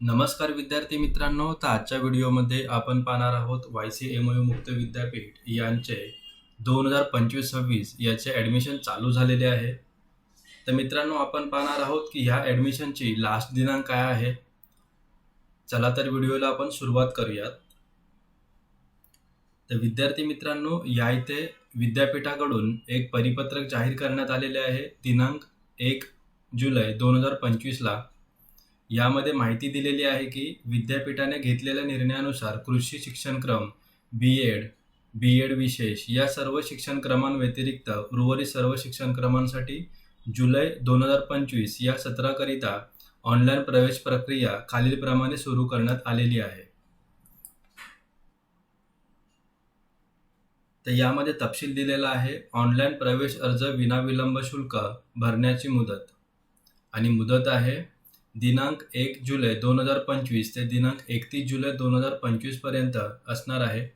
नमस्कार विद्यार्थी मित्रांनो तर आजच्या व्हिडिओमध्ये आपण पाहणार आहोत वाय सी एम यू मुक्त विद्यापीठ यांचे दोन हजार पंचवीस सव्वीस याचे ॲडमिशन चालू झालेले आहे. तर मित्रांनो आपण पाहणार आहोत की ह्या ॲडमिशनची लास्ट दिनांक काय आहे. चला तर व्हिडिओला आपण सुरुवात करूयात. तर विद्यार्थी मित्रांनो या इथे विद्यापीठाकडून एक परिपत्रक जाहीर करण्यात आलेले आहे. दिनांक एक जुलै दोन हजार पंचवीसला. यामध्ये माहिती दिलेली आहे की विद्यापीठाने घेतलेल्या निर्णयानुसार कृषी शिक्षणक्रम बी एड बी एड विशेष या सर्व शिक्षणक्रमांव्यतिरिक्त उर्वरित सर्व शिक्षणक्रमांसाठी जुलै दोन हजार पंचवीस या सत्राकरिता ऑनलाईन प्रवेश प्रक्रिया खालीलप्रमाणे सुरू करण्यात आलेली आहे. तर यामध्ये तपशील दिलेला आहे ऑनलाईन प्रवेश अर्ज विनाविलंब शुल्क भरण्याची मुदत. आणि मुदत आहे दिनांक एक जुलै दोन हजार पंचवीस ते दिनांक एकतीस जुलै दोन हजार पंचवीसपर्यंत असणार आहे.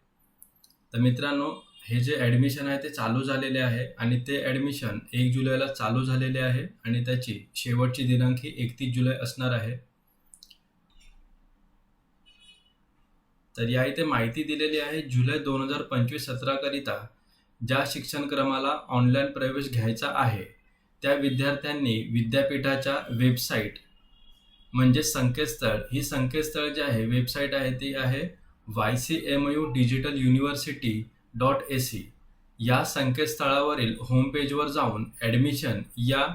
तर मित्रांनो हे जे ॲडमिशन आहे ते चालू झालेले आहे आणि ते ॲडमिशन एक जुलैला चालू झालेले आहे आणि त्याची शेवटची दिनांक ही एकतीस जुलै असणार आहे. तर या इथे माहिती दिलेली आहे जुलै दोन हजार पंचवीस सत्राकरिता ज्या शिक्षणक्रमाला ऑनलाईन प्रवेश घ्यायचा आहे त्या विद्यार्थ्यांनी विद्यापीठाच्या वेबसाईट म्हणजे संकेतस्थळ. ही संकेतस्थळ जे आहे वेबसाईट आहे ती आहे Y C M U digital university dot A C या संकेतस्थळावरील होमपेजवर जाऊन ॲडमिशन या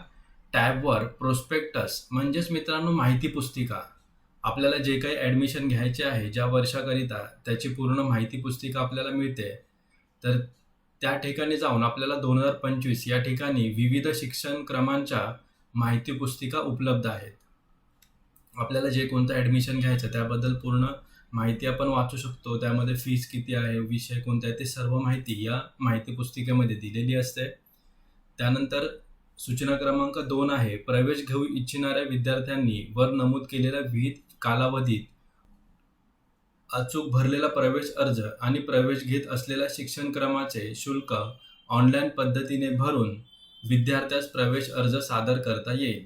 टॅबवर प्रोस्पेक्टस म्हणजेच मित्रांनो माहिती पुस्तिका आपल्याला जे काही ॲडमिशन घ्यायचे आहे ज्या वर्षाकरिता त्याची पूर्ण माहिती पुस्तिका आपल्याला मिळते तर त्या ठिकाणी जाऊन आपल्याला दोन हजार पंचवीस या ठिकाणी विविध शिक्षण क्रमांच्या माहिती पुस्तिका उपलब्ध आहेत. आपल्याला जे कोणतं ॲडमिशन घ्यायचं त्याबद्दल पूर्ण माहिती आपण वाचू शकतो. त्यामध्ये फीस किती आहे विषय कोणते आहे ते सर्व माहिती या माहिती पुस्तिकेमध्ये दिलेली असते. त्यानंतर सूचना क्रमांक दोन आहे प्रवेश घेऊ इच्छिणाऱ्या विद्यार्थ्यांनी वर नमूद केलेल्या विहित कालावधीत अचूक भरलेला प्रवेश अर्ज आणि प्रवेश घेत असलेल्या शिक्षण क्रमाचे शुल्क ऑनलाईन पद्धतीने भरून विद्यार्थ्यास प्रवेश अर्ज सादर करता येईल.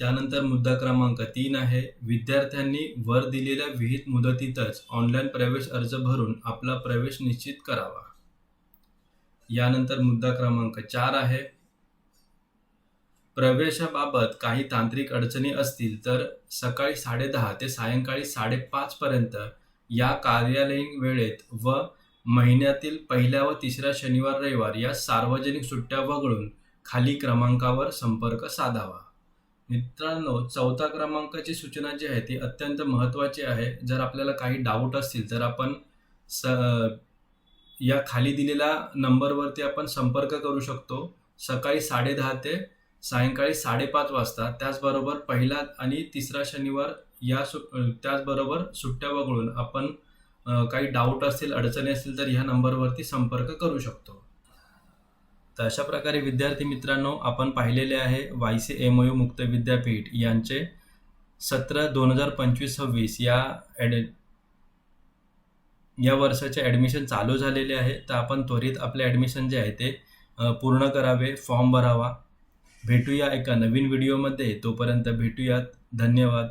त्यानंतर मुद्दा क्रमांक तीन आहे विद्यार्थ्यांनी वर दिलेल्या विहित मुदतीतच ऑनलाईन प्रवेश अर्ज भरून आपला प्रवेश निश्चित करावा. यानंतर मुद्दा क्रमांक चार आहे प्रवेशाबाबत काही तांत्रिक अडचणी असतील तर सकाळी साडेदहा ते सायंकाळी साडेपाच पर्यंत या कार्यालयीन वेळेत व महिन्यातील पहिल्या व तिसऱ्या शनिवार रविवार या सार्वजनिक सुट्ट्या वगळून खाली क्रमांकावर संपर्क साधावा. मित्रांनो चौथा क्रमांकाची सूचना जी आहे ती अत्यंत महत्त्वाची आहे. जर आपल्याला काही डाऊट असतील तर आपण स या खाली दिलेल्या नंबरवरती आपण संपर्क करू शकतो. सकाळी साडेदहा ते सायंकाळी साडेपाच वाजता. त्याचबरोबर पहिला आणि तिसरा शनिवार या सु त्याचबरोबर सुट्ट्या वगळून आपण काही डाऊट असतील अडचणी असतील तर ह्या नंबरवरती संपर्क करू शकतो. तर अशा प्रकारे विद्यार्थी मित्रांनो आपण पाहिलेले आहे वाय सी एम यू मुक्त विद्यापीठ यांचे सतरा दोन हजार पंचवीस सव्वीस या ॲड या वर्षाचे ॲडमिशन चालू झालेले आहे. तर आपण त्वरित आपले ॲडमिशन जे आहे ते पूर्ण करावे फॉर्म भरावा. भेटूया एका नवीन व्हिडिओमध्ये. तोपर्यंत भेटूयात. धन्यवाद.